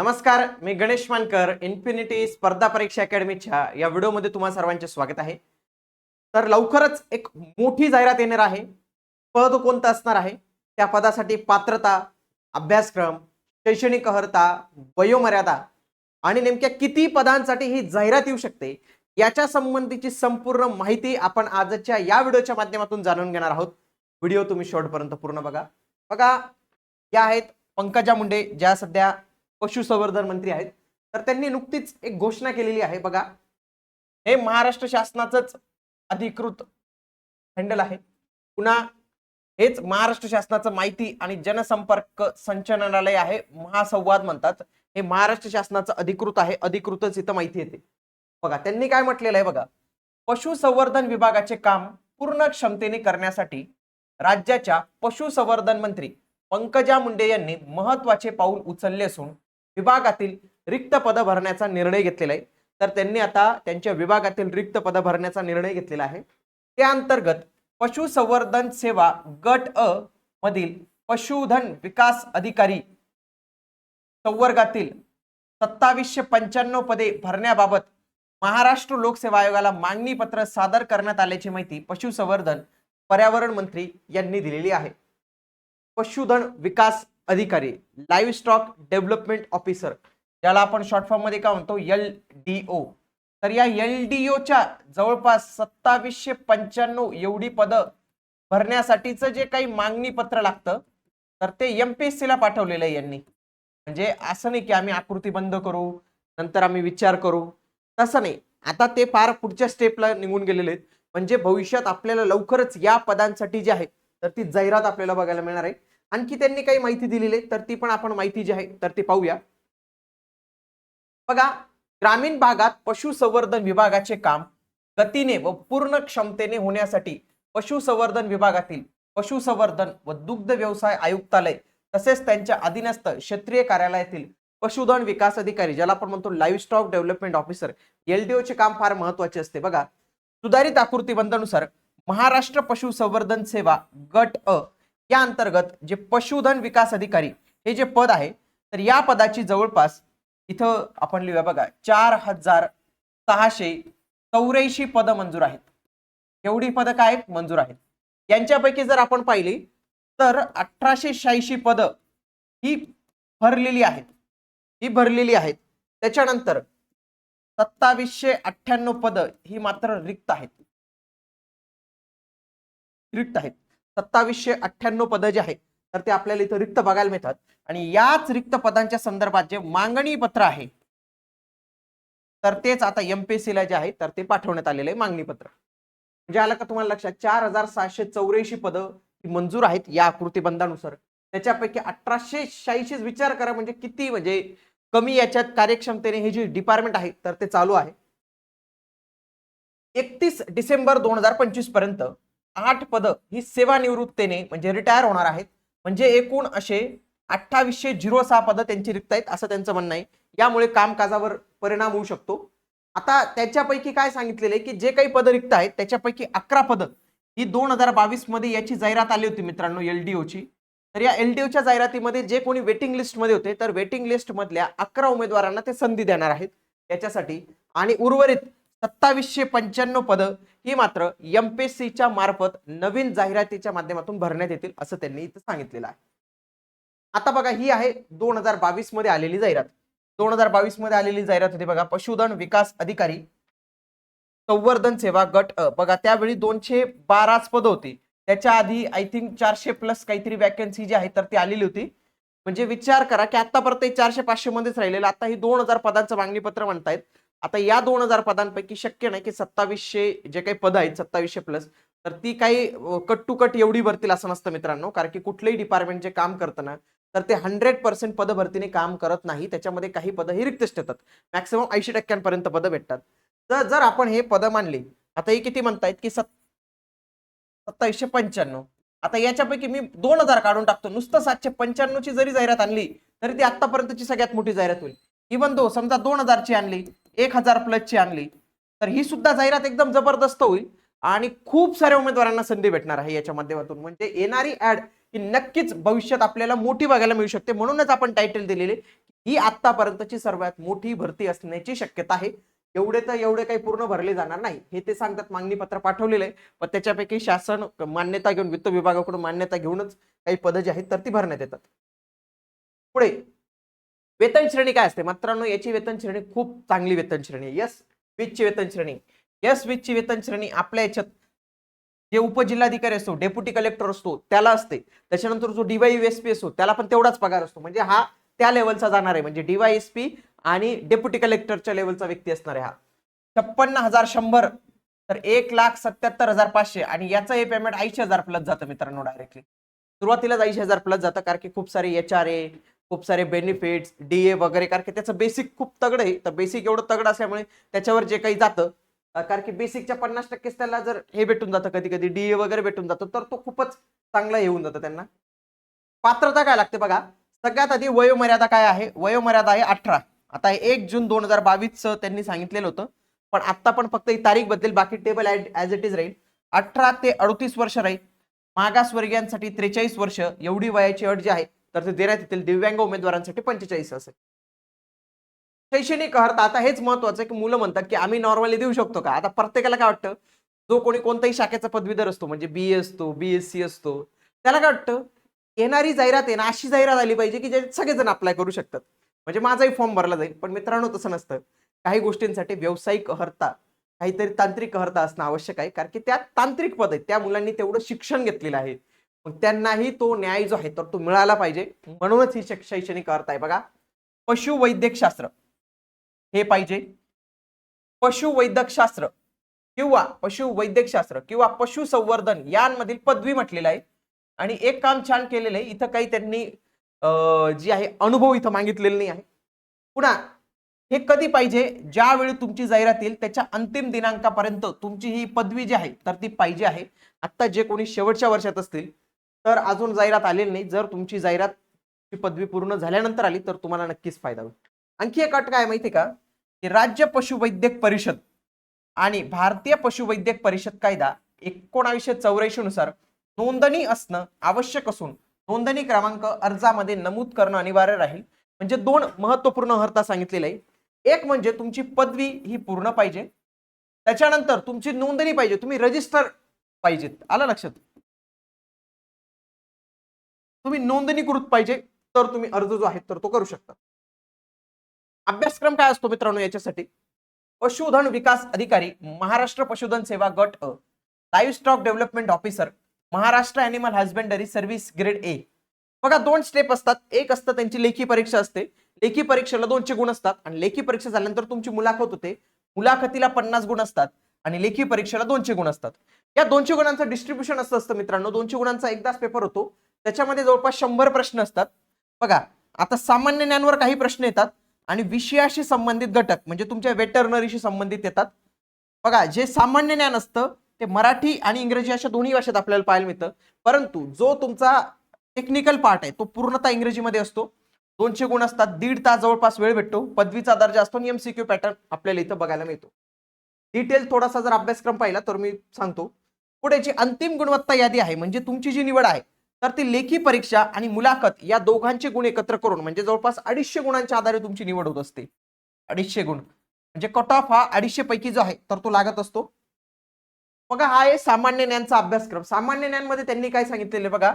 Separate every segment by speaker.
Speaker 1: नमस्कार मी गणेश मानकर इन्फिनिटी स्पर्धा परीक्षा अकॅडमीच्या या व्हिडिओमध्ये तुम्हा सर्वांचे स्वागत आहे. तर लवकरच एक मोठी जाहिरात येणार आहे. पद कोणतं असणार आहे? त्या पदासाठी पात्रता अभ्यासक्रम शैक्षणिक अर्हता वयोमर्यादा आणि नेमक्या किती पदांसाठी ही जाहिरात येऊ शकते याच्या संबंधीची संपूर्ण माहिती आपण आजच्या या व्हिडिओच्या माध्यमातून जाणून घेणार आहोत. व्हिडिओ तुम्ही शेवटपर्यंत पूर्ण बघा. बघा या आहेत पंकजा मुंडे ज्या सध्या पशुसंवर्धन मंत्री आहेत. तर त्यांनी नुकतीच एक घोषणा केलेली आहे बघा. हे महाराष्ट्र शासनाचंच अधिकृत हँडल आहे. पुन्हा हेच महाराष्ट्र शासनाचं माहिती आणि जनसंपर्क संचालनालय आहे. महासंवाद म्हणतात. हे महाराष्ट्र शासनाचं अधिकृत आहे. अधिकृतच इथं माहिती येते. बघा त्यांनी काय म्हटलेलं आहे बघा. पशुसंवर्धन विभागाचे काम पूर्ण क्षमतेने करण्यासाठी राज्याच्या पशुसंवर्धन मंत्री पंकजा मुंडे यांनी महत्त्वाचे पाऊल उचलले असून विभागातील रिक्त पदं भरण्याचा निर्णय घेतलेला आहे. तर त्यांनी आता त्यांच्या विभागातील रिक्त पदं भरण्याचा निर्णय घेतलेला आहे. त्या अंतर्गत पशुसंवर्धन सेवा गट अ मधील पशुधन विकास अधिकारी संवर्गातील सत्तावीसशे पंच्याण्णव पदे भरण्याबाबत महाराष्ट्र लोकसेवा आयोगाला मागणी पत्र सादर करण्यात आल्याची माहिती पशुसंवर्धन पर्यावरण मंत्री यांनी दिलेली आहे. पशुधन विकास अधिकारी लाईव्ह स्टॉक डेव्हलपमेंट ऑफिसर ज्याला आपण शॉर्ट फॉर्ममध्ये काय म्हणतो? एल डी ओ तर या एल डी ओच्या जवळपास सत्तावीसशे पंच्याण्णव एवढी पदं भरण्यासाठीचं जे काही मागणी पत्र लागतं तर ते एम पी एस ला पाठवलेलं आहे यांनी. म्हणजे असं नाही की आम्ही आकृती बंद करू नंतर आम्ही विचार करू. तसं नाही. आता ते फार पुढच्या स्टेपला निघून गेलेले आहेत. म्हणजे भविष्यात आपल्याला लवकरच या पदांसाठी जे आहे तर ती जाहिरात आपल्याला बघायला मिळणार आहे. आणखी त्यांनी काही माहिती दिलेली आहे तर ती पण आपण माहिती जी आहे तर ती पाहूया. बघा ग्रामीण भागात पशुसंवर्धन विभागाचे काम गतीने व पूर्ण क्षमतेने होण्यासाठी पशुसंवर्धन विभागातील पशुसंवर्धन व दुग्ध व्यवसाय आयुक्तालय तसेच त्यांच्या अधीनस्थ क्षेत्रीय कार्यालयातील पशुधन विकास अधिकारी ज्याला आपण म्हणतो लाईव्ह स्टॉक डेव्हलपमेंट ऑफिसर एलडीओचे काम फार महत्त्वाचे असते. बघा सुधारित आकृतीबंधानुसार महाराष्ट्र पशुसंवर्धन सेवा गट अ या अंतर्गत जे पशुधन विकास अधिकारी हे जे पद आहे तर या पदाची जवळपास इथं आपण लिहूया बघा चार हजार सहाशे चौऱ्याऐंशी पदं मंजूर आहेत. एवढी पदं काय आहेत? मंजूर आहेत. यांच्यापैकी जर आपण पाहिली तर अठराशे शहाऐंशी पदं ही भरलेली आहेत. ही भरलेली आहेत. त्याच्यानंतर सत्तावीसशे अठ्ठ्याण्णव पदं ही मात्र रिक्त आहेत. रिक्त आहेत. सत्तावीसशे अठ्ठ्याण्णव पदं जे आहेत तर ते आपल्याला इथं रिक्त बघायला मिळतात. आणि याच रिक्त पदांच्या संदर्भात जे मागणी पत्र आहे तर तेच आता एमपीएससी ला जे आहे तर ते पाठवण्यात आलेलं आहे मागणी पत्र. म्हणजे आलं का तुम्हाला लक्षात? चार हजार सहाशे चौऱ्याऐंशी पदं मंजूर आहेत या आकृतीबंधानुसार त्याच्यापैकी अठराशे शहाऐंशी विचार करा म्हणजे किती म्हणजे कमी याच्यात कार्यक्षमतेने हे जे डिपार्टमेंट आहे तर ते चालू आहे. एकतीस डिसेंबर दोन हजार पंचवीसपर्यंत आठ पदं ही सेवानिवृत्तीने म्हणजे रिटायर होणार आहेत. म्हणजे एकूण असे अठ्ठावीसशे झिरो सहा पदं त्यांची रिक्त आहेत असं त्यांचं म्हणणं आहे. यामुळे कामकाजावर परिणाम होऊ शकतो. आता त्याच्यापैकी काय सांगितलेलं आहे की जे काही पदं रिक्त आहेत त्याच्यापैकी अकरा पदं ही दोन हजार बावीसमध्ये याची जाहिरात आली होती मित्रांनो एलडीओची तर या एलडीओच्या जाहिरातीमध्ये जे कोणी वेटिंग लिस्टमध्ये होते तर वेटिंग लिस्ट मधल्या अकरा उमेदवारांना ते संधी देणार आहेत. याच्यासाठी आणि उर्वरित सत्तावीसशे पंच्याण्णव पदं ही मात्र एमपीएससीच्या मार्फत नवीन जाहिरातीच्या माध्यमातून भरण्यात येतील असं त्यांनी इथं सांगितलेलं आहे. आता बघा ही आहे दोन हजार बावीसमध्ये आलेली जाहिरात. दोन हजार बावीसमध्ये आलेली जाहिरात होती बघा पशुधन विकास अधिकारी संवर्धन सेवा गट अ बघा त्यावेळी दोनशे बाराच पद होती. त्याच्या आधी आय थिंक चारशे प्लस काहीतरी वॅकन्सी जी आहे तर ती आलेली होती. म्हणजे विचार करा की आतापर्यंत चारशे पाचशे मध्येच राहिलेलं आता ही दोन हजार पदांचं मागणी पत्र म्हणतायत. आता या दोन हजार पदांपैकी शक्य नाही की सत्तावीसशे जे काही पद आहेत सत्तावीसशे प्लस तर ती काही कट टू कट एवढी भरतील असं नसतं मित्रांनो. कारण की कुठलंही डिपार्टमेंट जे काम करतं ना तर ते हंड्रेड पर्सेंट पद भरतीने काम करत नाही. त्याच्यामध्ये काही पदं ही रिक्तच ठेवतात. मॅक्सिमम ऐंशी टक्क्यांपर्यंत पदं भेटतात. तर जर आपण हे पदं मानली आता हे किती म्हणतायत की सत् सत्तावीसशे पंच्याण्णव. आता याच्यापैकी मी दोन हजार काढून टाकतो. नुसतं सातशे पंच्याण्णवची जरी जाहिरात आणली तरी ती आतापर्यंतची सगळ्यात मोठी जाहिरात होईल. इवन दो समजा दोन हजारची आणली एक हजार प्लसची आणली. तर ही सुद्धा जाहिरात एकदम जबरदस्त होईल. आणि खूप साऱ्या उमेदवारांना संधी भेटणार आहे याच्या माध्यमातून. म्हणजे येणारी ऍड ही नक्कीच भविष्यात आपल्याला मोठी बघायला मिळू शकते. म्हणूनच आपण टायटल दिलेले ही आतापर्यंतची सर्वात मोठी भरती असण्याची शक्यता आहे. एवढे तर एवढे काही पूर्ण भरले जाणार नाही. हे ते सांगतात मागणी पत्र पाठवलेलं आहे. पण त्याच्यापैकी शासन मान्यता घेऊन वित्त विभागाकडून मान्यता घेऊनच काही पदं जी आहेत तर ती भरण्यात येतात. पुढे वेतन श्रेणी काय असते? मित्रांनो याची वेतन श्रेणी खूप चांगली वेतन श्रेणी यस वीजची वेतन श्रेणी. यस वीजची वेतन श्रेणी आपल्या याच्यात जे उपजिल्हाधिकारी असतो डेप्युटी कलेक्टर असतो त्याला असते. त्याच्यानंतर जो डीवायएसपी असतो त्याला पण तेवढाच पगार असतो. म्हणजे हा त्या लेवलचा जाणार आहे. म्हणजे डीवायएसपी आणि डेप्युटी कलेक्टरच्या लेवलचा व्यक्ती असणार आहे हा. छप्पन्न हजार शंभर तर एक लाख सत्याहत्तर हजार पाचशे आणि याचं हे पेमेंट ऐंशी हजार प्लस जातं मित्रांनो डायरेक्टली सुरुवातीलाच ऐंशी हजार प्लस जातं कारण की खूप सारे एच आर ए खूप सारे बेनिफिट्स डी ए वगैरे कारण की त्याचं बेसिक खूप तगड आहे. तर बेसिक एवढं तगड असल्यामुळे त्याच्यावर जे काही जातं कारण की बेसिकच्या पन्नास टक्केच त्याला जर हे भेटून जातं कधी कधी डी ए वगैरे भेटून जातं तर तो खूपच चांगला येऊन जातं त्यांना. पात्रता काय लागते बघा? सगळ्यात आधी वयोमर्यादा काय आहे? वयोमर्यादा आहे अठरा. आता एक जून दोन हजार बावीस त्यांनी सांगितलेलं होतं. पण आता पण फक्त ही तारीख बदलेल बाकी टेबल ॲज इट इज राहील. अठरा ते अडतीस वर्ष राहील. मागासवर्गीयांसाठी त्रेचाळीस वर्ष एवढी वयाची अट जी आहे तर ते देण्यात येतील दिव्यांग उमेदवारांसाठी पंचेचाळीस असेल. शैक्षणिक अर्थ आता हेच महत्वाचं आहे की मुलं म्हणतात की आम्ही नॉर्मली देऊ शकतो का? आता प्रत्येकाला काय वाटतं? जो कोणी कोणताही शाखेचा पदवीधर असतो म्हणजे बी ए असतो बीएससी असतो त्याला काय वाटतं? येणारी जाहिरात आहे ना अशी जाहिरात आली पाहिजे की ज्याच्यात सगळेजण अप्लाय करू शकतात. म्हणजे माझाही फॉर्म भरला जाईल पण मित्रांनो तसं नसतं. काही गोष्टींसाठी व्यावसायिक अर्हता काहीतरी तांत्रिक अर्हता असणं आवश्यक आहे कारण की त्या तांत्रिक पद आहेत. त्या मुलांनी तेवढं शिक्षण घेतलेलं आहे. मग त्यांनाही तो न्याय जो आहे तर तो मिळाला पाहिजे. म्हणूनच ही शैक- शैक्षणिक अर्थ आहे बघा. पशुवैद्यकशास्त्र हे पाहिजे. पशुवैद्यकशास्त्र किंवा पशुवैद्यकशास्त्र किंवा पशुसंवर्धन यांमधील पदवी म्हटलेलं आहे. आणि एक काम छान केलेलं आहे इथं काही त्यांनी अं, जी आहे अनुभव इथं मागितलेला नाही आहे. पुन्हा हे कधी पाहिजे? ज्यावेळी तुमची जाहिरात येईल त्याच्या अंतिम दिनांकापर्यंत तुमची ही पदवी जी आहे तर ती पाहिजे आहे. आता जे कोणी शेवटच्या वर्षात असतील तर अजून जाहिरात आलेली नाही. जर तुमची जाहिरात पदवी पूर्ण झाल्यानंतर आली तर तुम्हाला नक्कीच फायदा होईल. आणखी एक अट काय आहे माहिती का? की राज्य पशुवैद्यक परिषद आणि भारतीय पशुवैद्यक परिषद कायदा एकोणावीसशे चौऱ्याऐंशी नुसार नोंदणी असणं आवश्यक असून नोंदणी क्रमांक अर्जामध्ये नमूद करणं अनिवार्य राहील. म्हणजे दोन महत्त्वपूर्ण हर्ता सांगितलेले आहे. एक म्हणजे तुमची पदवी ही पूर्ण पाहिजे. त्याच्यानंतर तुमची नोंदणी पाहिजे. तुम्ही रजिस्टर पाहिजेत. आलं लक्षात? तुम्ही नोंदणीकृत पाहिजे तर तुम्ही अर्ज जो आहे तर तो करू शकता. अभ्यासक्रम काय असतो मित्रांनो याच्यासाठी? पशुधन विकास अधिकारी महाराष्ट्र पशुधन सेवा गट अ livestock development officer Maharashtra animal husbandry service grade A. बघा दोन स्टेप असतात. एक असतं त्यांची लेखी परीक्षा असते. लेखी परीक्षेला दोनशे गुण असतात आणि लेखी परीक्षा झाल्यानंतर तुमची मुलाखत होते. मुलाखतीला पन्नास गुण असतात आणि लेखी परीक्षेला दोनशे गुण असतात. या दोनशे गुणांचं डिस्ट्रीब्युशन असं असतं मित्रांनो. दोनशे गुणांचा एकदाच पेपर होतो. त्याच्यामध्ये जवळपास शंभर प्रश्न असतात. बघा आता सामान्य ज्ञानवर काही प्रश्न येतात आणि विषयाशी संबंधित घटक म्हणजे तुमच्या वेटरनरीशी संबंधित येतात. बघा जे सामान्य ज्ञान असतं ते मराठी आणि इंग्रजी अशा दोन्ही भाषेत आपल्याला पाहायला मिळतं. परंतु जो तुमचा टेक्निकल पार्ट आहे तो पूर्णतः इंग्रजीमध्ये असतो. दोनशे गुण असतात दीड तास जवळपास वेळ भेटतो. पदवीचा दर्जा असतो आणि एमसीक्यू पॅटर्न आपल्याला इथं बघायला मिळतो. डिटेल थोडासा जर अभ्यासक्रम पाहिला तर मी सांगतो. पुढे जी अंतिम गुणवत्ता यादी आहे म्हणजे तुमची जी निवड आहे तर ती लेखी परीक्षा आणि मुलाखत या दोघांचे गुण एकत्र करून म्हणजे जवळपास अडीचशे गुणांच्या आधारे तुमची निवड होत असते. अडीचशे गुण. म्हणजे कट ऑफ हा अडीचशे पैकी जो आहे तर तो लागत असतो. बघा हा आहे सामान्य ज्ञानचा अभ्यासक्रम. सामान्य ज्ञानमध्ये त्यांनी काय सांगितलेले बघा?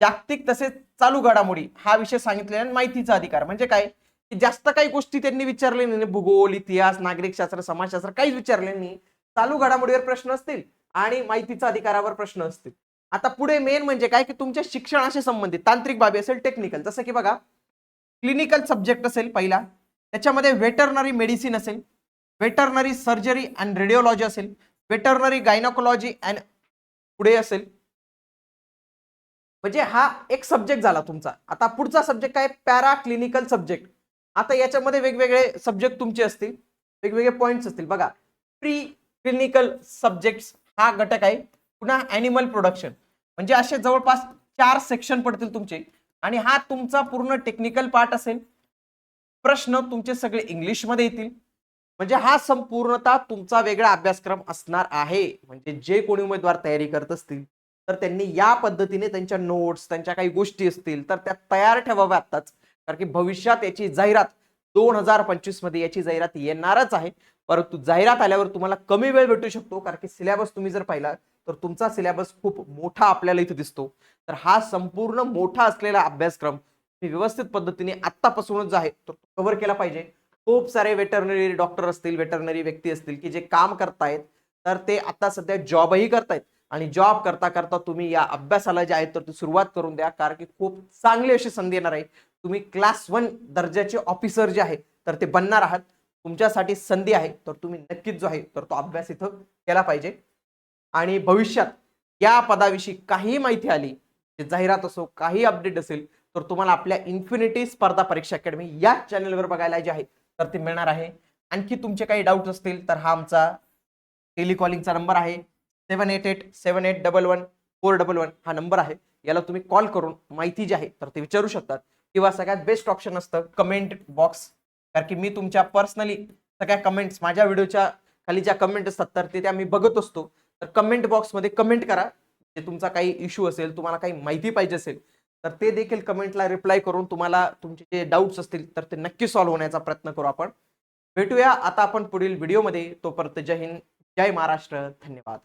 Speaker 1: जागतिक तसेच चालू घडामोडी हा विषय सांगितलेला माहितीचा अधिकार. म्हणजे काय? की जास्त काही गोष्टी त्यांनी विचारले नाही. भूगोल इतिहास नागरिकशास्त्र समाजशास्त्र काहीच विचारले नाही. चालू घडामोडीवर प्रश्न असतील आणि माहितीचा अधिकारावर प्रश्न असतील. आता पुढे मेन म्हणजे काय की तुमच्या शिक्षणाशी संबंधित तांत्रिक बाबी असेल टेक्निकल जसं की बघा क्लिनिकल सब्जेक्ट असेल पहिला त्याच्यामध्ये वेटरनरी मेडिसिन असेल वेटरनरी सर्जरी अँड रेडिओलॉजी असेल वेटरनरी गायनोकोलॉजी अँड पुढे असेल. म्हणजे हा एक सब्जेक्ट झाला तुमचा. आता पुढचा सब्जेक्ट काय? पॅरा क्लिनिकल सब्जेक्ट आता याच्यामध्ये वेगवेगळे सब्जेक्ट तुमचे असतील वेगवेगळे पॉईंट्स असतील. बघा प्री क्लिनिकल सब्जेक्ट्स हा घटक आहे. पुन्हा अॅनिमल प्रोडक्शन म्हणजे असे जवळपास चार सेक्शन पडतील तुमचे. आणि हा तुमचा पूर्ण टेक्निकल पार्ट असेल. प्रश्न तुमचे सगळे इंग्लिशमध्ये येतील. म्हणजे हा संपूर्णतः तुमचा वेगळा अभ्यासक्रम असणार आहे. म्हणजे जे कोणी उमेदवार तयारी करत असतील तर त्यांनी या पद्धतीने त्यांच्या नोट्स त्यांच्या काही गोष्टी असतील तर त्या तयार ठेवाव्या आत्ताच. कारण की भविष्यात याची जाहिरात दोन हजार पंचवीसमध्ये याची जाहिरात येणारच आहे. परंतु जाहिरात आल्यावर तुम्हाला कमी वेळ भेटू शकतो. कारण की सिलेबस तुम्ही जर पाहिला तर तुमचा सिलेबस खूप मोठा आपल्याला इथे दिसतो. तर हा संपूर्ण मोठा असलेला अभ्यासक्रम व्यवस्थित पद्धतीने आत्तापासूनच जो आहे तो कव्हर केला पाहिजे. खूप सारे वेटरनरी डॉक्टर असतील वेटरनरी व्यक्ती असतील की जे काम करतायत तर ते आता सध्या जॉबही करतायत. आणि जॉब करता करता तुम्ही या अभ्यासाला जे आहे तर ती सुरुवात करून द्या कारण की खूप चांगली अशी संधी येणार आहे. तुम्ही क्लास वन दर्जाचे ऑफिसर जे आहे तर ते बनणार आहात. तुमच्यासाठी संधी आहे तर तुम्ही नक्कीच जो आहे तर तो अभ्यास इथं केला पाहिजे. आणि भविष्यात या पदाविषयी काही माहिती आली जाहिरात असो काही अपडेट असेल तर तुम्हाला आपल्या इन्फिनिटी स्पर्धा परीक्षा अकॅडमी या चॅनलवर बघायला जे आहे तर ते मिळणार आहे. आणखी तुमचे काही डाऊट असतील तर हा आमचा टेलिकॉलिंगचा नंबर आहे. Seven eight eight seven eight double one four double one हा नंबर आहे. याला तुम्ही कॉल करून माहिती जी आहे तर ते विचारू शकतात. किंवा सगळ्यात बेस्ट ऑप्शन असतं कमेंट बॉक्स कारण की मी तुमच्या पर्सनली सगळ्या कमेंट्स माझ्या व्हिडिओच्या खाली ज्या कमेंट असतात तर ते त्या मी बघत असतो. तर कमेंट बॉक्समध्ये कमेंट करा. जे तुमचा काही इश्यू असेल तुम्हाला काही माहिती पाहिजे असेल तर ते देखील कमेंटला रिप्लाय करून तुम्हाला तुमचे जे डाऊट्स असतील तर ते नक्की सॉल्व्ह होण्याचा प्रयत्न करू आपण. भेटूया. आता आपण पुढील व्हिडिओमध्ये तोपर्यंत जय हिंद जय महाराष्ट्र. धन्यवाद.